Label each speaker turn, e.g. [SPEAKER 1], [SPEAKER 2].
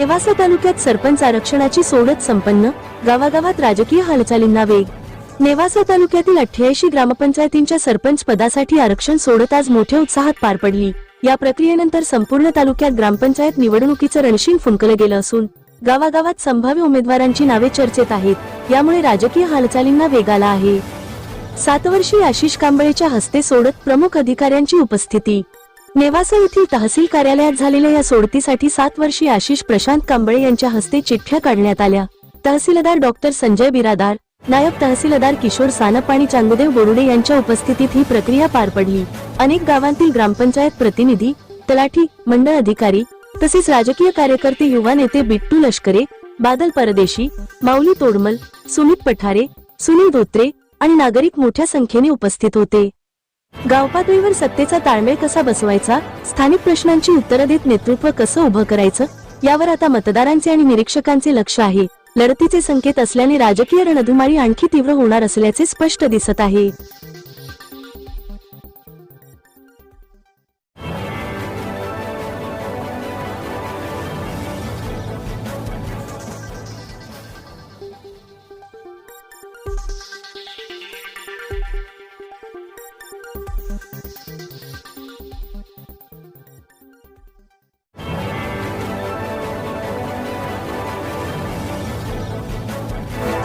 [SPEAKER 1] नेवासा तालुक्यात सरपंच आरक्षणाची सोडत संपन्न गावागावात राजकीय हालचालींना वेग. नेवासा तालुक्यातील अठ्ठ्याऐंशी ग्रामपंचायतींच्या सरपंच पदासाठी आरक्षण सोडत आज मोठ्या उत्साहात पार पडली. या प्रक्रियेनंतर संपूर्ण तालुक्यात ग्रामपंचायत निवडणुकीचं रणशिंग फुंकलं गेलं असून गावागावात संभाव्य उमेदवारांची नावे चर्चेत आहेत. यामुळे राजकीय हालचालींना वेग आला आहे. सात वर्षीय आशिष कांबळेच्या हस्ते सोडत प्रमुख अधिकाऱ्यांची उपस्थिती. नेवासा येथील तहसील कार्यालयात झालेल्या या सोडतीसाठी सात वर्षी आशिष प्रशांत कांबळे यांच्या हस्ते चिठ्ठ्या काढण्यात आल्या. तहसीलदार डॉक्टर संजय बिरादार नायब तहसीलदार किशोर सानप आणि चांददेव बोरुडे यांच्या उपस्थितीत ही प्रक्रिया पार पडली. अनेक गावांतील ग्रामपंचायत प्रतिनिधी तलाठी मंडळ अधिकारी तसेच राजकीय कार्यकर्ते युवा नेते बिट्टू लष्करे बादल परदेशी माऊली तोडमल सुमित पठारे सुनील धोत्रे आणि नागरिक मोठ्या संख्येने उपस्थित होते. गावपातळीवर सत्तेचा ताळमेळ कसा बसवायचा? स्थानिक प्रश्नांची उत्तरं देत नेतृत्व कसं उभं करायचं? यावर आता मतदारांचे आणि निरीक्षकांचे लक्ष आहे. लढतीचे संकेत असल्याने राजकीय रणधुमाळी आणखी तीव्र होणार असल्याचे स्पष्ट दिसत आहे.